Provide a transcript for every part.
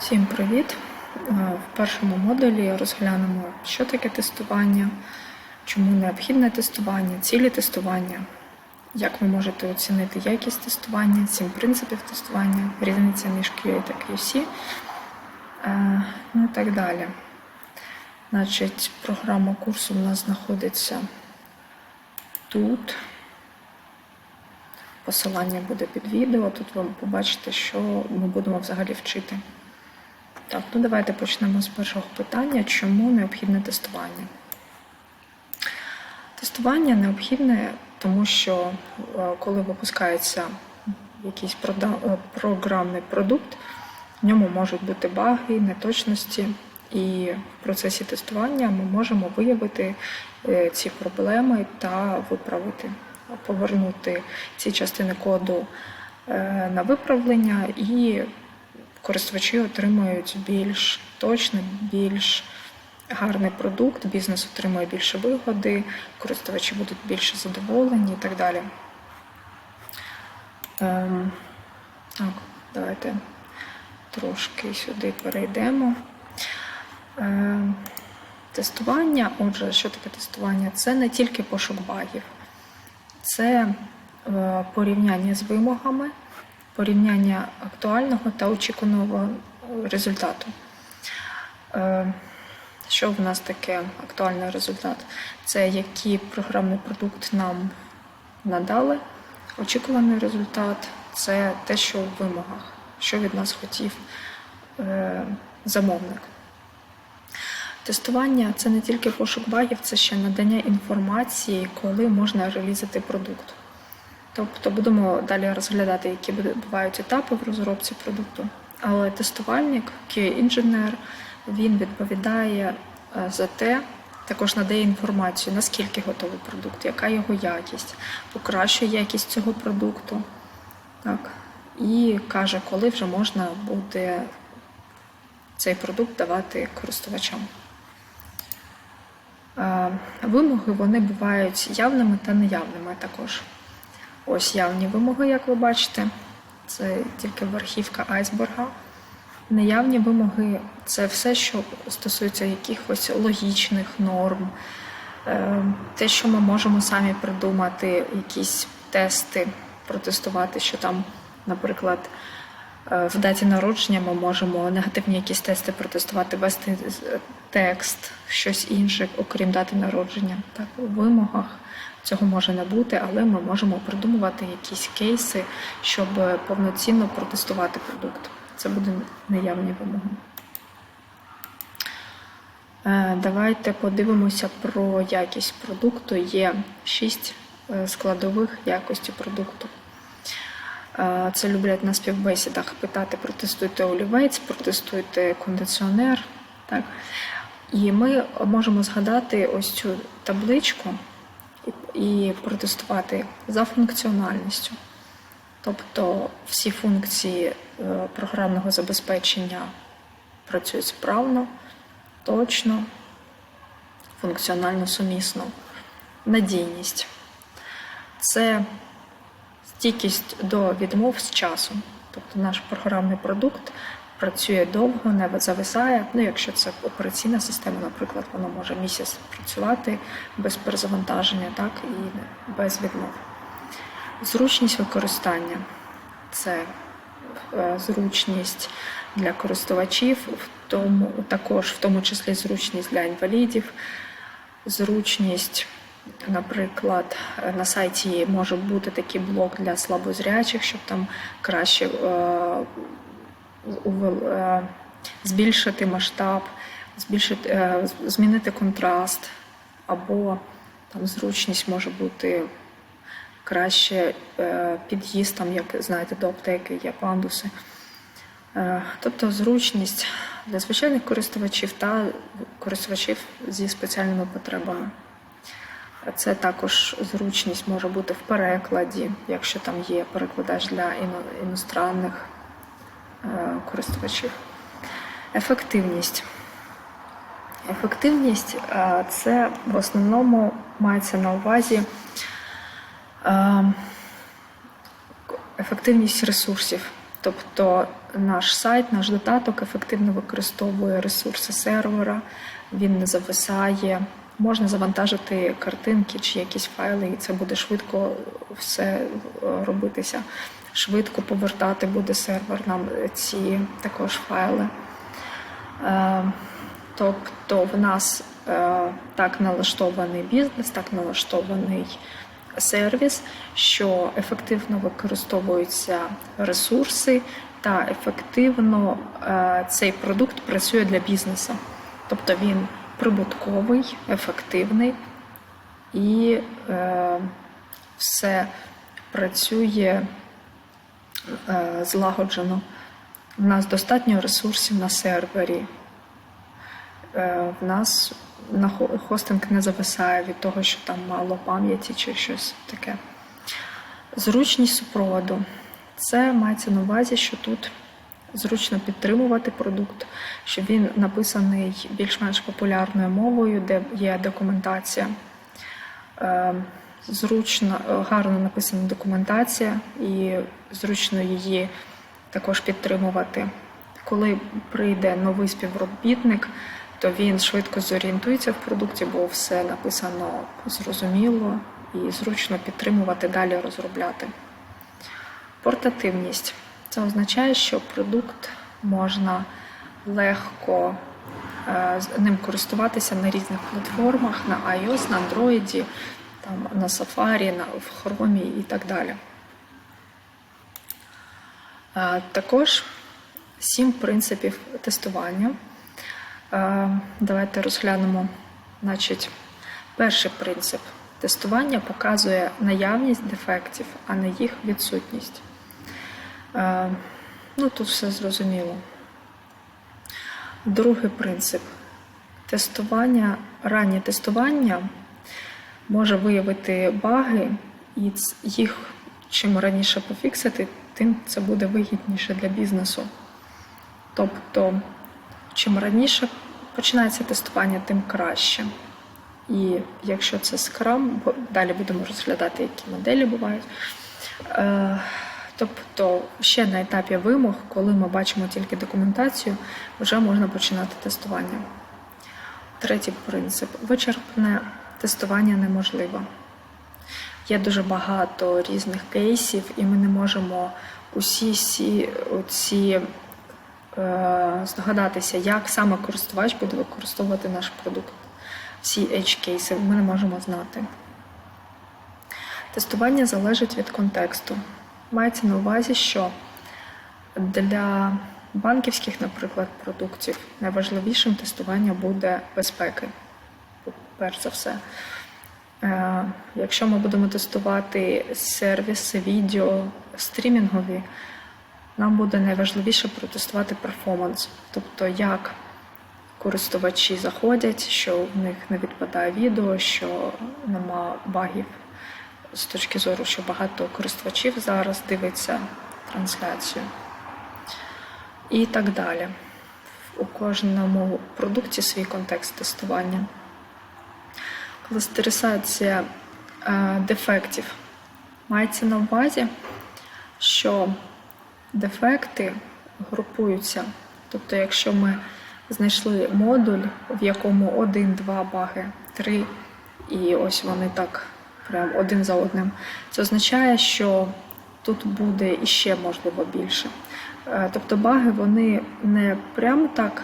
Всім привіт! Е, В першому модулі розглянемо, що таке тестування, чому необхідне тестування, цілі тестування, як ви можете оцінити якість тестування, сім принципів тестування, різниця між QA та QC, е, ну і так далі. Значить, програма курсу у нас знаходиться тут. Посилання буде під відео. Тут ви побачите, що ми будемо взагалі вчити. Так, ну давайте почнемо з першого питання. Чому необхідне тестування? Тестування необхідне, тому що е, коли випускається якийсь е, програмний продукт, в ньому можуть бути баги, неточності, і в процесі тестування ми можемо виявити е, ці проблеми та виправити, повернути ці частини коду на виправлення і користувачі отримують більш точний, більш гарний продукт, бізнес отримує більше вигоди, користувачі будуть більше задоволені і так далі. Ем, так, давайте трошки сюди перейдемо. Ем, тестування, отже, що таке тестування? Це не тільки пошук багів, це е, порівняння з вимогами, порівняння актуального та очікуваного результату. Е, Що в нас таке актуальний результат? Це який програмний продукт нам надали. Очікуваний результат це те, що в вимогах, що від нас хотів е, замовник. Тестування це не тільки пошук багів, це ще надання інформації, коли можна реалізувати продукт. Тобто будемо далі розглядати, які бувають етапи в розробці продукту. Але тестувальник, QA-інженер, він відповідає е, за те, також надає інформацію, наскільки готовий продукт, яка його якість, покращує якість цього продукту. Так. І каже, коли вже можна буде цей продукт давати користувачам. Е, Вимоги вони бувають явними та неявними також. Ось явні вимоги, як ви бачите, це тільки верхівка айсберга. Неявні вимоги це все, що стосується якихось логічних норм, е, те, що ми можемо самі придумати, якісь тести, протестувати, що там, наприклад, е, в даті народження ми можемо негативні якісь тести протестувати, ввести з- текст, щось інше, окрім дати народження. Так, у вимогах цього може не бути, але ми можемо придумувати якісь кейси, щоб повноцінно протестувати продукт. Це буде неявні вимоги. Е, Давайте подивимося про якість продукту. Є шість е, складових якості продукту. Е, Це люблять на співбесідах питати: протестуйте олівець, протестуйте кондиціонер. Так? І ми можемо згадати ось цю табличку і протестувати за функціональністю. Тобто всі функції е, програмного забезпечення працюють справно, точно, функціонально сумісно. Надійність це стійкість до відмов з часом. Тобто наш програмний продукт працює довго, не зависає. Ну, якщо це операційна система, наприклад, вона може місяць працювати без перезавантаження, так і без відмов. Зручність використання це е, зручність для користувачів, в тому, також в тому числі зручність для інвалідів, зручність, наприклад, на сайті може бути такий блок для слабозрячих, щоб там краще е, збільшити масштаб, збільшити, е, змінити контраст, або там зручність може бути краще е, під'їзд, там, як знаєте, до аптеки є пандуси. Е, Тобто зручність для звичайних користувачів та користувачів зі спеціальними потребами. Це також зручність може бути в перекладі, якщо там є перекладач для іностранних е, користувачів. Ефективність. Ефективність е, це в основному мається на увазі е, ефективність ресурсів. Тобто наш сайт, наш додаток ефективно використовує ресурси сервера, він не зависає. Можна завантажити картинки чи якісь файли, і це буде швидко все е, робитися. Швидко повертати буде сервер нам ці також файли. Е, Тобто в нас е, так налаштований бізнес, так налаштований сервіс, що ефективно використовуються ресурси та ефективно е, цей продукт працює для бізнесу. Тобто він прибутковий, ефективний і е, все працює е, злагоджено. У нас достатньо ресурсів на сервері. Е, В нас хостинг не зависає від того, що там мало пам'яті чи щось таке. Зручність супроводу. Це мається на увазі, що тут зручно підтримувати продукт, що він написаний більш-менш популярною мовою, де є документація. Зручно, е, гарно написана документація, і зручно її також підтримувати. Коли прийде новий співробітник, то він швидко зорієнтується в продукті, бо все написано зрозуміло і зручно підтримувати, далі розробляти. Портативність це означає, що продукт можна легко е, ним користуватися на різних платформах, на iOS, на Android, там, на Safari, на, в Chrome і так далі. Також сім принципів тестування. Давайте розглянемо. Значить, перший принцип тестування показує наявність дефектів, а не їх відсутність. Ну, тут все зрозуміло. Другий принцип тестування, раннє тестування може виявити баги, і їх чим раніше пофіксити, тим це буде вигідніше для бізнесу. Тобто, чим раніше починається тестування, тим краще. І якщо це бо далі будемо розглядати, які моделі бувають. Е, Тобто, ще на етапі вимог, коли ми бачимо тільки документацію, вже можна починати тестування. Третій принцип: вичерпне тестування неможливо. Є дуже багато різних кейсів, і ми не можемо усі ці, ці е, здогадатися, як саме користувач буде використовувати наш продукт. Всі edge кейси ми не можемо знати. Тестування залежить від контексту. Мається на увазі, що для банківських, наприклад, продуктів найважливішим тестування буде безпеки, перш за все. Е, Якщо ми будемо тестувати сервіси, відео, стрімінгові, нам буде найважливіше протестувати перформанс, тобто як користувачі заходять, що в них не відпадає відео, що нема багів з точки зору, що багато користувачів зараз дивиться трансляцію. І так далі. У кожному продукті свій контекст тестування. Кластеризація е, дефектів мається на увазі, що дефекти групуються. Тобто, якщо ми знайшли модуль, в якому один-два баги, три, і ось вони так прям один за одним, це означає, що тут буде іще можливо більше. Е, Тобто баги вони не прям так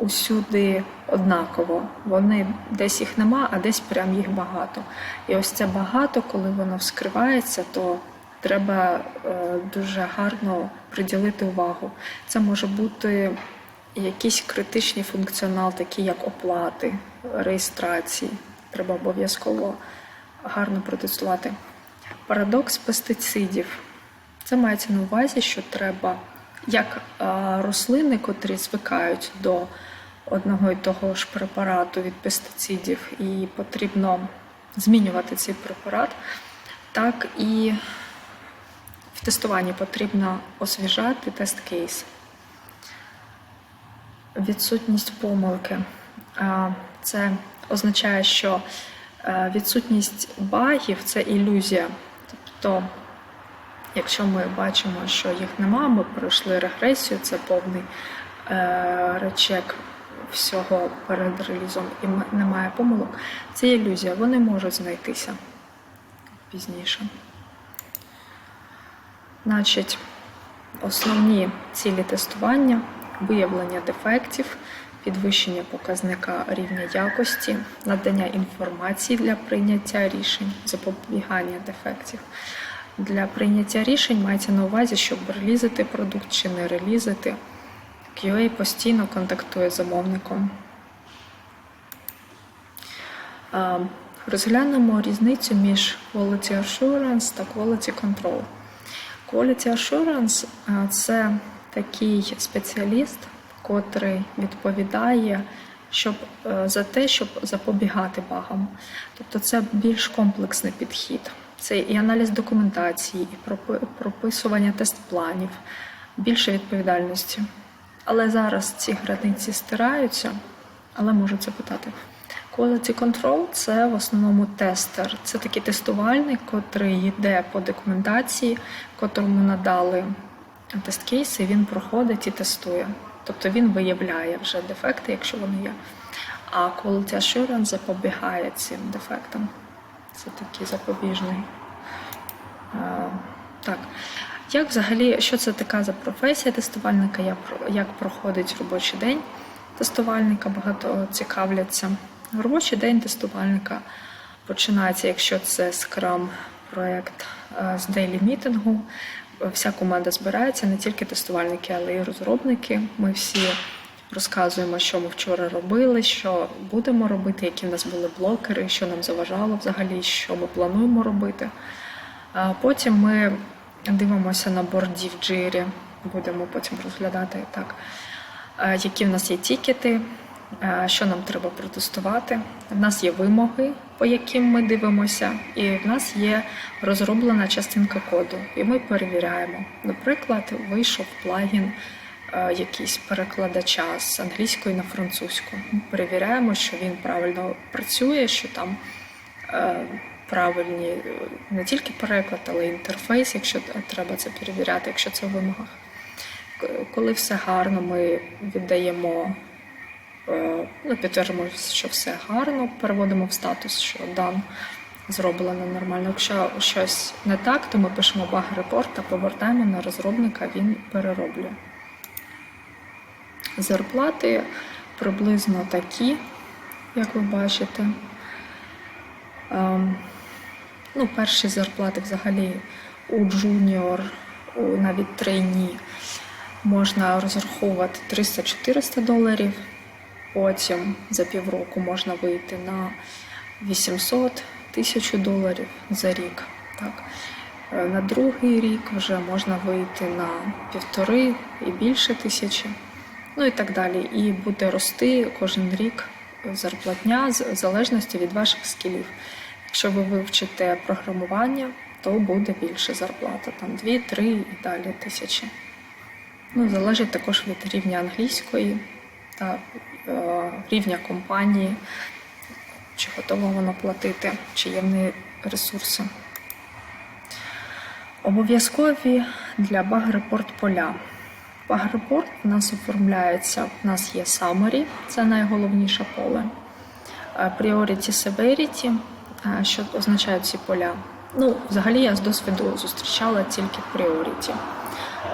усюди однаково. Вони десь їх нема, а десь прям їх багато. І ось це багато, коли воно вскривається, то треба е, дуже гарно приділити увагу. Це може бути якийсь критичний функціонал, такий як оплати, реєстрації. Треба обов'язково гарно протестувати. Парадокс пестицидів. Це мається на увазі, що треба, як е, рослини, котрі звикають до одного і того ж препарату від пестицидів, і потрібно змінювати цей препарат, так і в тестуванні потрібно освіжати тест-кейс. Відсутність помилки. Е, Це означає, що е, відсутність багів це ілюзія. Тобто Якщо ми бачимо, що їх нема, ми пройшли регресію, це повний е, речек всього перед релізом і немає помилок. Це ілюзія, вони можуть знайтися пізніше. Значить, основні цілі тестування виявлення дефектів, підвищення показника рівня якості, надання інформації для прийняття рішень, запобігання дефектів. Для прийняття рішень мається на увазі, щоб релізити продукт чи не релізити. QA постійно контактує з замовником. Розглянемо різницю між Quality Assurance та Quality Control. Quality Assurance це такий спеціаліст, котрий відповідає щоб, е, за те, щоб запобігати багам. Тобто це більш комплексний підхід. Це і аналіз документації, і пропи- прописування тест-планів, більше відповідальності. Але зараз ці границі стираються, але можу це питати. Quality Control – це в основному тестер. Це такий тестувальник, котрий йде по документації, котрому надали тест-кейси, він проходить і тестує. Тобто він виявляє вже дефекти, якщо вони є. А Quality Assurance запобігає цим дефектам. Це такий запобіжний. Е, Так. Як взагалі, що це така за професія тестувальника? Як, як проходить робочий день тестувальника? Багато цікавляться. Робочий день тестувальника починається, якщо це Scrum проект е, з дейлі мітингу. Вся команда збирається, не тільки тестувальники, але й розробники. Ми всі розказуємо, що ми вчора робили, що будемо робити, які в нас були блокери, що нам заважало взагалі, що ми плануємо робити. А Потім ми дивимося на борді в джирі, будемо потім розглядати так, які в нас є тікети, що нам треба протестувати. В нас є вимоги, по яким ми дивимося, і в нас є розроблена частинка коду, і ми перевіряємо. Наприклад, вийшов плагін е, якийсь перекладача з англійської на французьку. Перевіряємо, що він правильно працює, що там е, правильні е, не тільки переклад, але й інтерфейс, якщо треба це перевіряти, якщо це в вимогах. Коли все гарно, ми віддаємо, ну, підтверджуємо, що все гарно, переводимо в статус, що дан зроблено нормально. Якщо щось не так, то ми пишемо баг-репорт та повертаємо на розробника, він перероблює. Зарплати приблизно такі, як ви бачите. Ем, Ну, перші зарплати взагалі у джуніор, у навіть трейні можна розраховувати 300-400 доларів. Потім за півроку можна вийти на 800 тисячу доларів за рік. Так. Е, На другий рік вже можна вийти на півтори і більше тисячі, ну і так далі. І буде рости кожен рік зарплатня в залежності від ваших скілів. Якщо ви вивчите програмування, то буде більше зарплата, там 2-3 і далі тисячі. Ну, залежить також від рівня англійської та е, рівня компанії, чи готова вона платити, чи є в неї ресурси. Обов'язкові для баг-репорт поля. Баг-репорт у нас оформляється, у нас є summary, це найголовніше поле. Е, Priority Severity, е, що означають ці поля. Ну, взагалі я з досвіду зустрічала тільки Priority.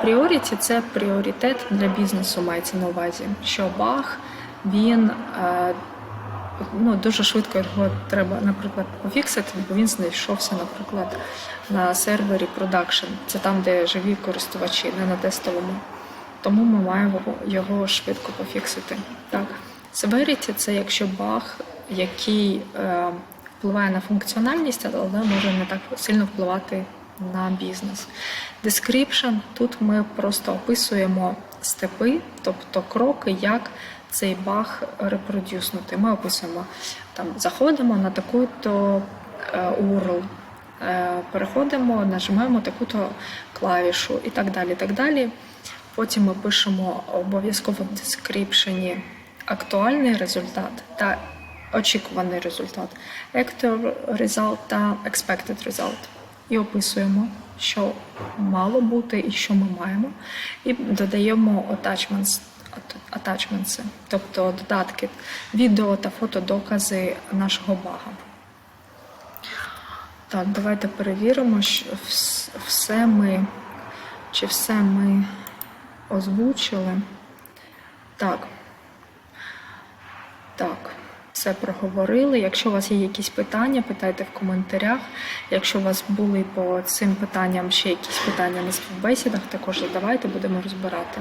Priority – це пріоритет для бізнесу, мається на увазі, що баг він е, ну, дуже швидко його треба, наприклад, пофіксити, бо він знайшовся, наприклад, на сервері production. Це там, де живі користувачі, не на тестовому. Тому ми маємо його швидко пофіксити. Так. Severity – це якщо баг, який е, впливає на функціональність, але може не так сильно впливати на бізнес. Description – тут ми просто описуємо степи, тобто кроки, як цей баг репродюснути. Ми описуємо там, заходимо на таку-то е, URL, е, переходимо, нажимаємо таку-то клавішу і так далі. Так далі. Потім ми пишемо обов'язково в дескріпшені актуальний результат та очікуваний результат, actual result та expected result. І описуємо. що мало бути і що ми маємо. І додаємо attachments, attachments, тобто додатки, відео та фотодокази нашого бага. Так, давайте перевіримо, що все ми, чи все ми озвучили. Так. Так, все проговорили. Якщо у вас є якісь питання, питайте в коментарях. Якщо у вас були по цим питанням ще якісь питання на співбесідах, також задавайте, будемо розбирати.